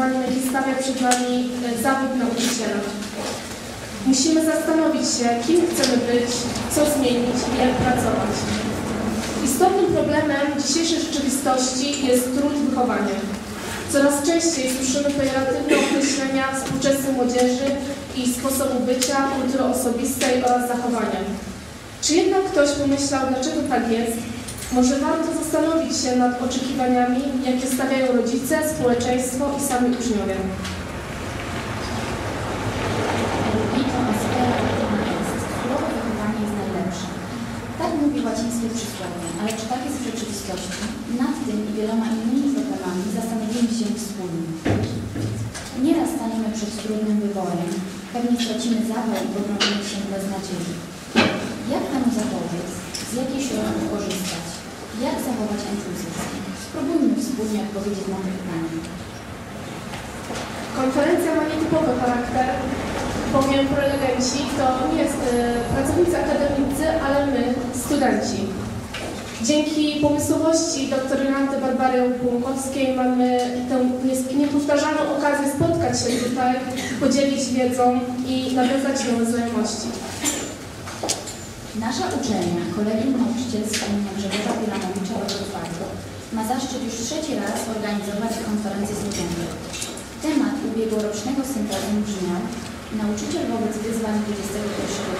wyzwaniem, jakie stawia przed nami e, zawód nauczyciela. Musimy zastanowić się, kim chcemy być, co zmienić i jak pracować. Istotnym problemem dzisiejszej rzeczywistości jest trud wychowania. Coraz częściej słyszymy pejoratywne określenia współczesnej młodzieży i sposobu bycia, kultury osobistej oraz zachowania. Czy jednak ktoś pomyślał, dlaczego tak jest? Może warto zastanowić się nad oczekiwaniami, jakie stawiają rodzice, społeczeństwo i sami uczniowie. Jest najlepsze. Tak mówi łacińskie przysłowie, ale czy tak jest w rzeczywistości? Nad tym i wieloma innymi problemami zastanowimy się wspólnie. Nieraz staniemy przed trudnym wyborem. Pewnie stracimy zapał i pogrążymy się bez nadziei. Jak temu zapobiec? Z jakich środków korzystać? Zachować entuzjazm? Spróbujmy wspólnie odpowiedzieć na te pytania. Konferencja ma nietypowy charakter, bowiem prelegenci to nie jest e, pracownicy akademicy, ale my, studenci. Dzięki pomysłowości Renate Barbary Płomkowskiej mamy tę niepowtarzalną okazję spotkać się tutaj, podzielić wiedzą i nawiązać nowe znajomości. Nasza uczelnia, Kolegium Nauczycielskie im. Grzegorza Pilamowicza we Wrocławiu ma zaszczyt już trzeci raz organizować konferencję studentów. Temat ubiegłorocznego sympozjum brzmiał Nauczyciel wobec wyzwań XXI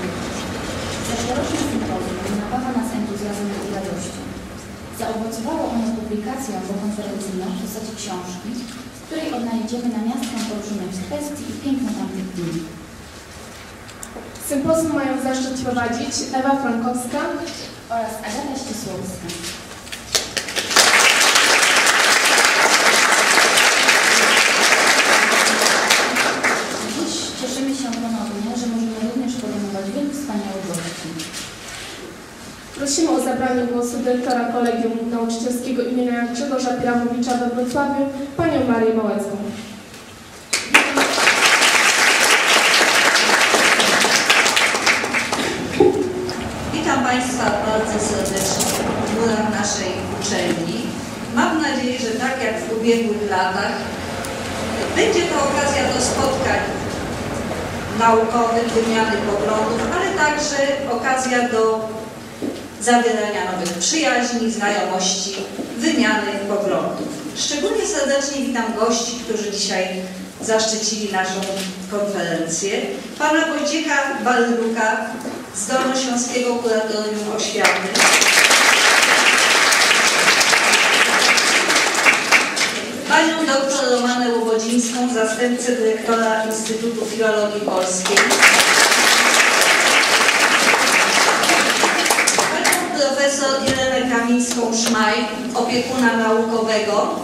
wieku. Zeszłoroczny sympozjum napawa nas entuzjazmem i radością. Zaowocowało ono publikacją pokonferencyjną w postaci książki, w której odnajdziemy namiastkę poruszonych kwestii i piękno tamtych dni. Sympozjum mają zaszczyt prowadzić Ewa Frankowska, oraz Agata Ścisłowska. Dziś cieszymy się ponownie, że możemy również podejmować wielu wspaniałych gości. Prosimy o zabranie głosu dyrektora Kolegium Nauczycielskiego imienia Grzegorza Piramowicza we Wrocławiu, panią Marię Małecką. Witam Państwa bardzo serdecznie w naszej uczelni. Mam nadzieję, że tak jak w ubiegłych latach będzie to okazja do spotkań naukowych, wymiany poglądów, ale także okazja do zawierania nowych przyjaźni, znajomości, wymiany poglądów. Szczególnie serdecznie witam gości, którzy dzisiaj zaszczycili naszą konferencję. Pana Wojciecha Balruka z Dolnośląskiego Kuratorium Oświaty. Panią doktor Romanę Łobodzińską, zastępcę dyrektora Instytutu Filologii Polskiej. Kamińską-Szmaj, opiekuna naukowego.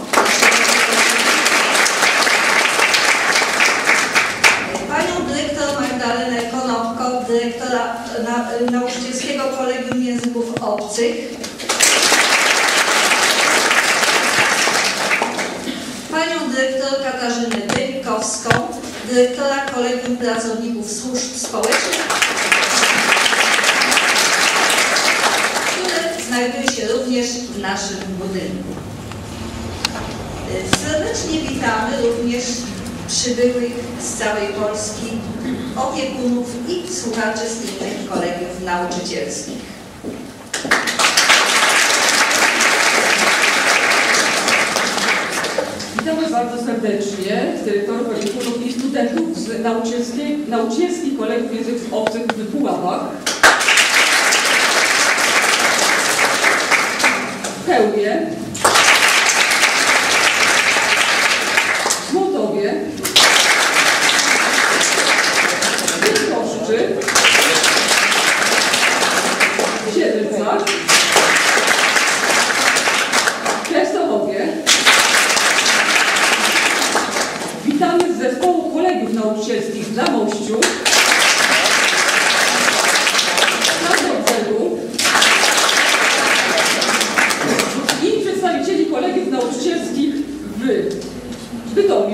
Panią dyrektor Magdalenę Konopko, dyrektora na, Nauczycielskiego Kolegium Języków Obcych. Panią dyrektor Katarzynę Dybkowską, dyrektora Kolegium Pracowników Służb Społecznych, również w naszym budynku. Serdecznie witamy również przybyłych z całej Polski opiekunów i słuchaczy z innych kolegiów nauczycielskich. Witamy bardzo serdecznie dyrektorów opiekunów i studentów z nauczycielskich kolegów języków obcych w Puławach, Pełnie, Złotowie, Bydgoszczy, Siedlcach. Witamy z zespołu kolegów nauczycielskich w Zamościu,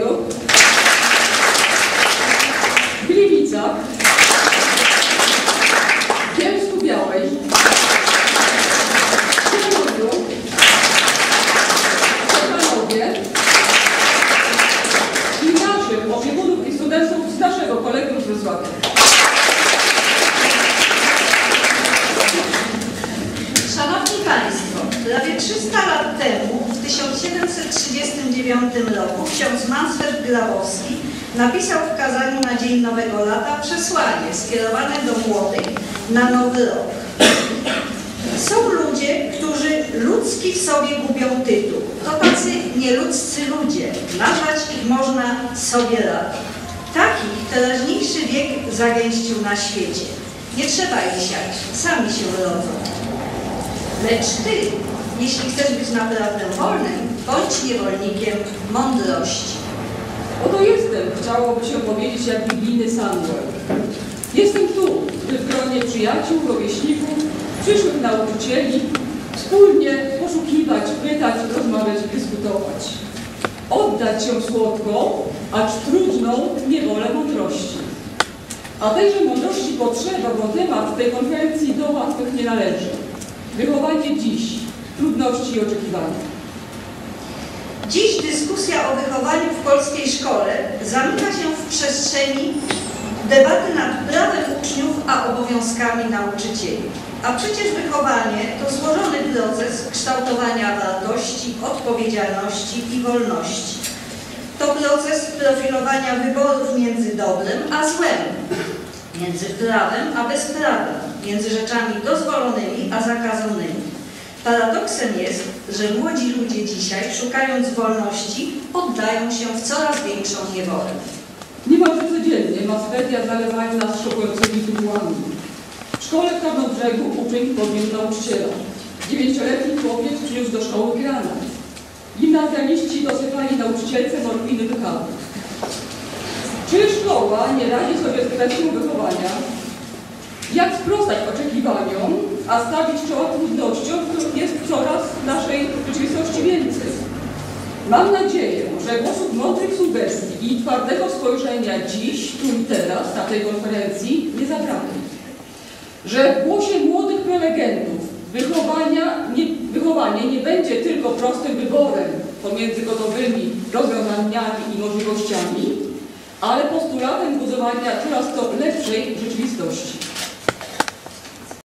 Poznaniu, w Gliwicach, w Białej, w Sierodu, w Czekanowie i naszym opiekunów i studentów z naszego kolegium z Wrocławia. 1939 roku ksiądz Mansfeld Grabowski napisał w kazaniu na Dzień Nowego Lata przesłanie skierowane do młodych na Nowy Rok. Są ludzie, którzy ludzki w sobie gubią tytuł. To tacy nieludzcy ludzie. Nazwać ich można sobie rad. Takich teraźniejszy wiek zagęścił na świecie. Nie trzeba ich siać, sami się rodzą. Lecz ty, jeśli chcesz być naprawdę wolnym, bądź niewolnikiem mądrości. Oto jestem, chciałoby się powiedzieć jak biblijny Samuel. Jestem tu, by w gronie przyjaciół, rówieśników, przyszłych nauczycieli wspólnie poszukiwać, pytać, rozmawiać, dyskutować. Oddać się słodką, acz trudną niewolę mądrości. A tejże mądrości potrzeba, bo temat tej konferencji do łatwych nie należy. Wychowanie dziś, trudności i oczekiwania. Dziś dyskusja o wychowaniu w polskiej szkole zamyka się w przestrzeni debaty nad prawem uczniów a obowiązkami nauczycieli. A przecież wychowanie to złożony proces kształtowania wartości, odpowiedzialności i wolności. To proces profilowania wyborów między dobrem a złem, między prawem a bezprawem, między rzeczami dozwolonymi a zakazanymi. Paradoksem jest, że młodzi ludzie dzisiaj, szukając wolności, oddają się w coraz większą niewolę. Niemalże codziennie mass media zalewają nas szokującymi tytułami. W szkole w Tarnobrzegu uczeń podniósł nauczyciela. Dziewięcioletni chłopiec przyniósł do szkoły granat. Gimnazjaliści dosypali nauczycielce morfiny do kawy. Czy szkoła nie radzi sobie z kwestią wychowania? Jak sprostać oczekiwaniom, a stawić czoła trudnościom, których jest coraz w naszej rzeczywistości więcej? Mam nadzieję, że głosów mądrych sugestii i twardego spojrzenia dziś, tu i teraz, na tej konferencji nie zabraknie. Że w głosie młodych prelegentów wychowania, nie, wychowanie nie będzie tylko prostym wyborem pomiędzy gotowymi rozwiązaniami i możliwościami, ale postulatem budowania coraz to lepszej rzeczywistości.